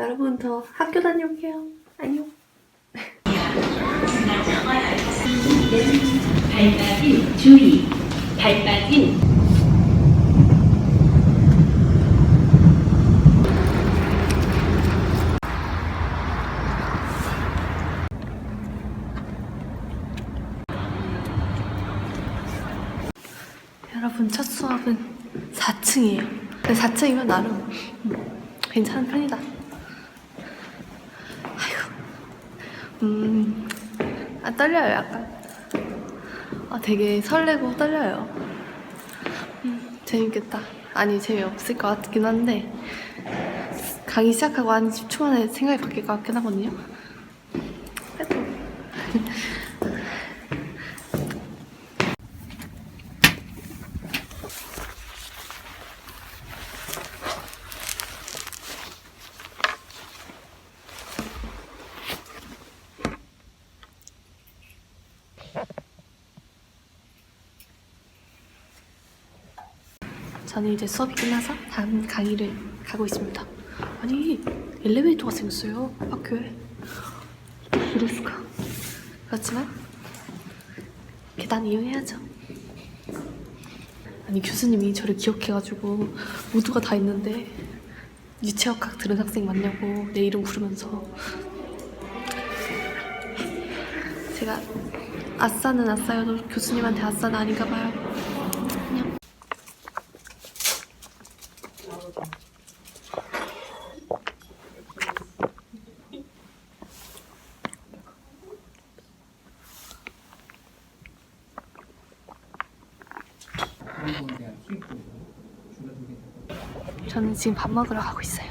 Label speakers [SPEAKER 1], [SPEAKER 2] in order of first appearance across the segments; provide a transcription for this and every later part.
[SPEAKER 1] 여러분 더 학교 다녀올게요. 안녕.
[SPEAKER 2] 밟아진 주의 밟아진
[SPEAKER 1] 여러분 첫 수업은 4층이에요. 근데 4층이면 나름 음, 괜찮은 편이다. 아이고, 음, 아 떨려요 약간. 아 되게 설레고 떨려요. 음, 재밌겠다. 아니 재미없을 것 같긴 한데 강의 시작하고 한 10초 만에 생각이 바뀔 것 같긴 하거든요. 저는 이제 수업이 끝나서 다음 강의를 가고 있습니다. 아니 엘리베이터가 생겼어요 학교에. 이럴 수가. 그렇지만 계단 이용해야죠. 아니 교수님이 저를 기억해가지고 모두가 다 있는데 유체역학 들은 학생 맞냐고 내 이름 부르면서 제가 아싸는 아싸여도 교수님한테 아싸는 아닌가 봐요. 안녕. 저는 지금 밥 먹으러 가고 있어요.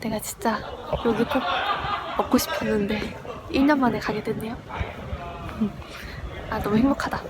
[SPEAKER 1] 내가 진짜 여기 꼭 먹고 싶었는데 1년 만에 가게 됐네요. 음. 아 너무 행복하다.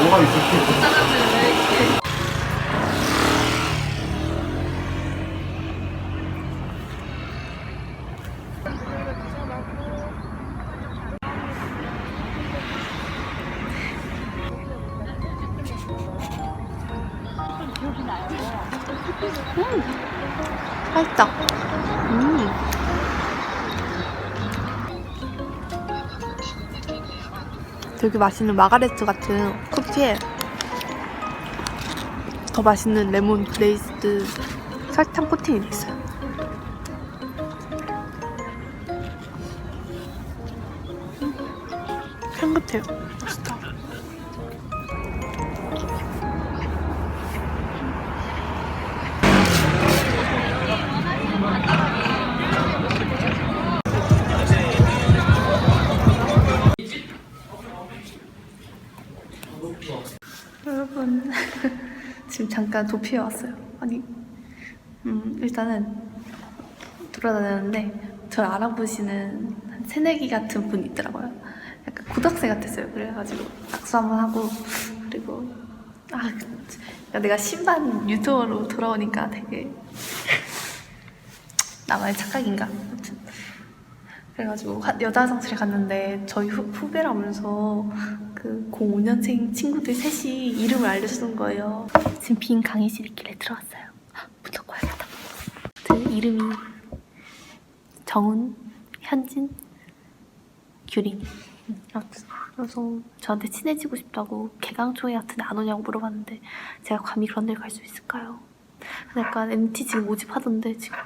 [SPEAKER 3] 뭐가 있을지
[SPEAKER 1] 맛있다. 음. 되게 맛있는 마가레트 같은 쿠키에 더 맛있는 레몬 글레이스드 설탕 코팅이 돼 있어요. 음. 향긋해요. 맛있다. 잠깐 도피해 왔어요. 아니 음 일단은 돌아다녔는데 저를 알아보시는 한 새내기 같은 분이 있더라고요. 약간 고등학생 같았어요. 그래가지고 악수 한번 하고 그리고 아 야, 내가 신반 유튜버로 돌아오니까 되게 나만의 착각인가? 그래가지고 화- 여자 화장실에 갔는데 저희 후, 후배라면서 그 05년생 친구들 셋이 이름을 알려주는 거예요. 지금 빈 강의실 있길래 들어왔어요. 와야겠다. 그 이름이 정훈, 현진, 규린. 음, 아무튼 그래서 저한테 친해지고 싶다고 개강초회 같은 데안 오냐고 물어봤는데 제가 감히 그런 데갈수 있을까요? 약간 MT 지금 모집하던데 지금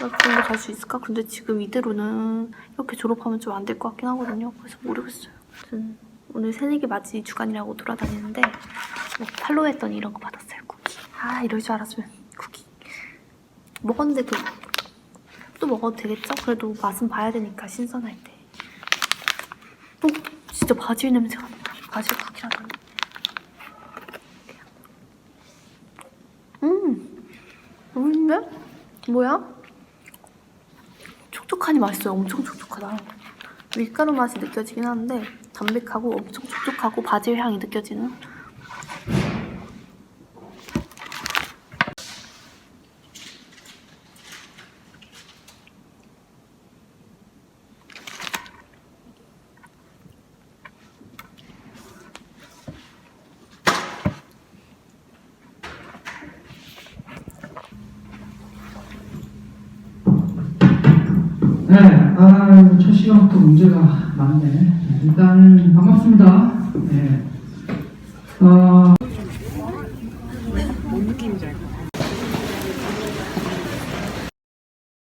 [SPEAKER 1] 나 그런 데 갈 수 있을까? 근데 지금 이대로는 이렇게 졸업하면 좀 안 될 것 같긴 하거든요. 그래서 모르겠어요. 아무튼 오늘 새내기 맞이 주간이라고 돌아다니는데 뭐 팔로우 했더니 이런 거 받았어요. 쿠키. 아 이럴 줄 알았으면 쿠키 먹었는데도 또 먹어도 되겠죠? 그래도 맛은 봐야 되니까 신선할 때. 어, 진짜 바질 냄새가 난다. 바질 쿠키라는. 음, 맛있는데? 뭐야? 촉촉하니 맛있어요. 엄청 촉촉하다. 밀가루 맛이 느껴지긴 하는데 담백하고 엄청 촉촉하고 바질 향이 느껴지는.
[SPEAKER 4] 첫 시간부터 문제가 많네. 네, 일단 반갑습니다. 네. 어,